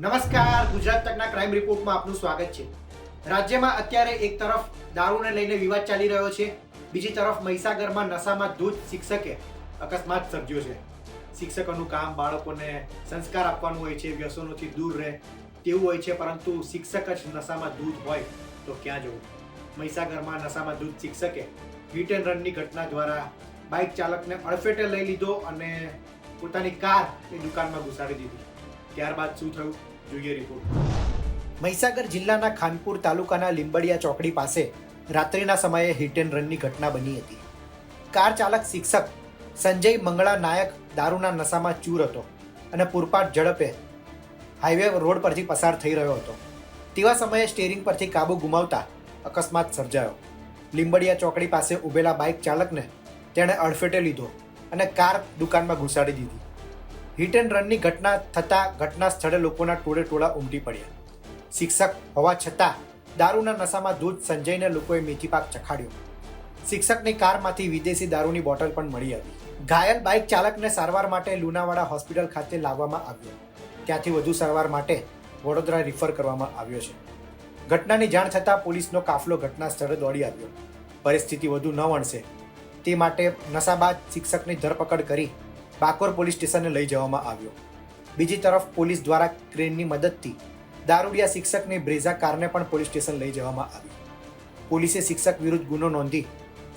નમસ્કાર. ગુજરાત તકના ક્રાઇમ રિપોર્ટમાં આપનું સ્વાગત છે. રાજ્યમાં અત્યારે એક તરફ દારૂને લઈને વિવાદ ચાલી રહ્યો છે. બીજી તરફ મહીસાગરમાં નશામાં ધૂત શિક્ષકે અકસ્માત સર્જ્યો છે. શિક્ષકોનું કામ બાળકોને સંસ્કાર આપવાનું હોય છે, વ્યસનોથી દૂર રહે તેવું હોય છે, પરંતુ શિક્ષક જ નશામાં દૂધ હોય તો ક્યાં જવું? મહીસાગરમાં નશામાં દૂધ શિક્ષકે હિટ એન્ડ રનની ઘટના દ્વારા બાઇક ચાલકને અડફેટે લઈ લીધો અને પોતાની કાર એ દુકાનમાં ઘુસાડી દીધી. ત્યારબાદ શું થયું? જોઈએ રિપોર્ટ મહીસાગર જિલ્લાના ખાનપુર તાલુકાના લીંબડિયા ચોકડી પાસે રાત્રિના સમયે હિટ એન્ડ રનની ઘટના બની હતી. કાર ચાલક શિક્ષક સંજય મંગળા નાયક દારૂના નશામાં ચૂર હતો અને પૂરપાટ ઝડપે હાઈવે રોડ પરથી પસાર થઈ રહ્યો હતો. તેવા સમયે સ્ટેરિંગ પરથી કાબુ ગુમાવતા અકસ્માત સર્જાયો. લીંબડિયા ચોકડી પાસે ઊભેલા બાઇક ચાલકને તેણે અડફેટે લીધો અને કાર દુકાનમાં ઘુસાડી દીધી. હિટ એન્ડ રનની ઘટના થતાં ઘટના સ્થળે લોકોના ટોળે ટોળા ઉમટી પડ્યા. શિક્ષક હોવા છતાં દારૂના નશામાં દૂધ સંજયને લોકોએ મેથી પાક ચખાડ્યો. શિક્ષકની કારમાંથી વિદેશી દારૂની બોટલ પણ મળી આવી. ઘાયલ બાઇક ચાલકને સારવાર માટે લુનાવાડા હોસ્પિટલ ખાતે લાવવામાં આવ્યો. ત્યાંથી વધુ સારવાર માટે વડોદરા રિફર કરવામાં આવ્યો છે. ઘટનાની જાણ થતાં પોલીસનો કાફલો ઘટના સ્થળે દોડી આવ્યો. પરિસ્થિતિ વધુ ન વણશે તે માટે નશાબાદ શિક્ષકની ધરપકડ કરી બાકોર પોલીસ સ્ટેશને લઈ જવામાં આવ્યો. બીજી તરફ પોલીસ દ્વારા ક્રેનની મદદથી દારૂડિયા શિક્ષકની બ્રેઝા કારને પણ પોલીસ સ્ટેશન લઈ જવામાં આવી પોલીસે શિક્ષક વિરુદ્ધ ગુનો નોંધી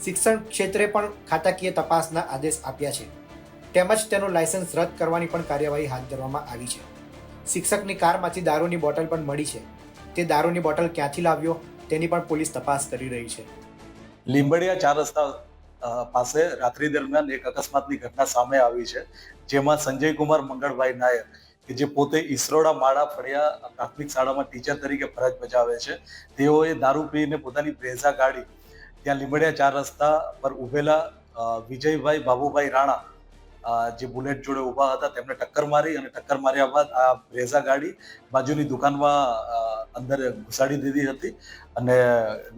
શિક્ષણ ક્ષેત્રે પણ ખાતાકીય તપાસના આદેશ આપ્યા છે. તેમજ તેનું લાયસન્સ રદ કરવાની પણ કાર્યવાહી હાથ ધરવામાં આવી છે. શિક્ષકની કારમાંથી દારૂની બોટલ પણ મળી છે. તે દારૂની બોટલ ક્યાંથી લાવ્યો તેની પણ પોલીસ તપાસ કરી રહી છે. લીંબડિયા ચાર રસ્તા પાસે રાત્રિ દરમિયાન એક અકસ્માતની ઘટના સામે આવી છે, જેમાં સંજય કુમાર મંગળભાઈ નાયક, કે જે પોતે ઈસરોડા માળા ફળિયા પ્રાથમિક શાળામાં ટીચર તરીકે ફરજ બજાવે છે, તેઓએ દારૂ પીને પોતાની બ્રેઝા ગાડી ત્યાં લીંબડિયા ચાર રસ્તા પર ઉભેલા વિજયભાઈ બાબુભાઈ રાણા જે બુલેટ જોડે ઊભા હતા, તેમને ટક્કર મારી અને ટક્કર માર્યા બાદ આ બ્રેઝા ગાડી બાજુની દુકાનમાં અંદર ઘુસાડી દીધી હતી અને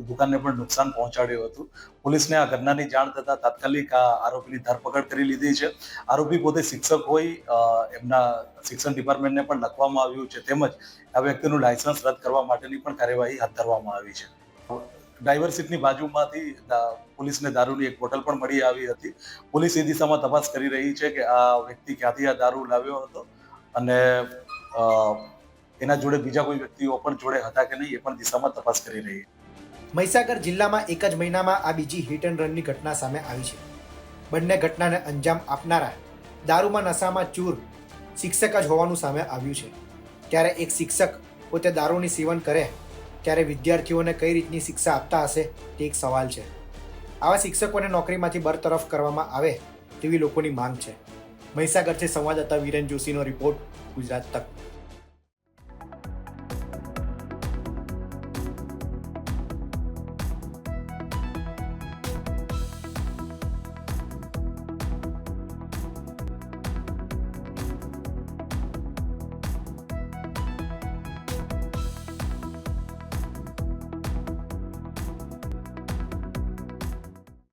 દુકાનને પણ નુકસાન પહોંચાડ્યું હતું. પોલીસને આ ઘટનાની જાણ થતાં તાત્કાલિક આ આરોપીની ધરપકડ કરી લીધી છે. આરોપી પોતે શિક્ષક હોય એમના શિક્ષણ ડિપાર્ટમેન્ટને પણ લખવામાં આવ્યું છે તેમજ આ વ્યક્તિનું લાયસન્સ રદ કરવા માટેની પણ કાર્યવાહી હાથ ધરવામાં આવી છે. ડ્રાઈવર બાજુમાંથી પોલીસને દારૂની એક બોટલ પણ મળી આવી હતી. પોલીસ એ દિશામાં તપાસ કરી રહી છે કે આ વ્યક્તિ ક્યાંથી આ દારૂ લાવ્યો હતો અને એના જોડે બીજા કોઈ વ્યક્તિઓ પણ જોડે હતા કે નહીં એ પણ દિશામાં તપાસ કરી રહી મહીસાગર જિલ્લામાં એક જ મહિનામાં આ બીજી હિટ એન્ડ રનની ઘટના સામે આવી છે. બંને ઘટનાને અંજામ આપનારા દારૂમાં નશામાં ચૂર શિક્ષક જ હોવાનું સામે આવ્યું છે. ત્યારે એક શિક્ષક પોતે દારૂની સેવન કરે, ત્યારે વિદ્યાર્થીઓને કઈ રીતની શિક્ષા આપતા હશે તે એક સવાલ છે. આવા શિક્ષકોને નોકરીમાંથી બરતરફ કરવામાં આવે તેવી લોકોની માંગ છે. મહીસાગરથી સંવાદદાતા વિરેન જોશીનો રિપોર્ટ ગુજરાત તક.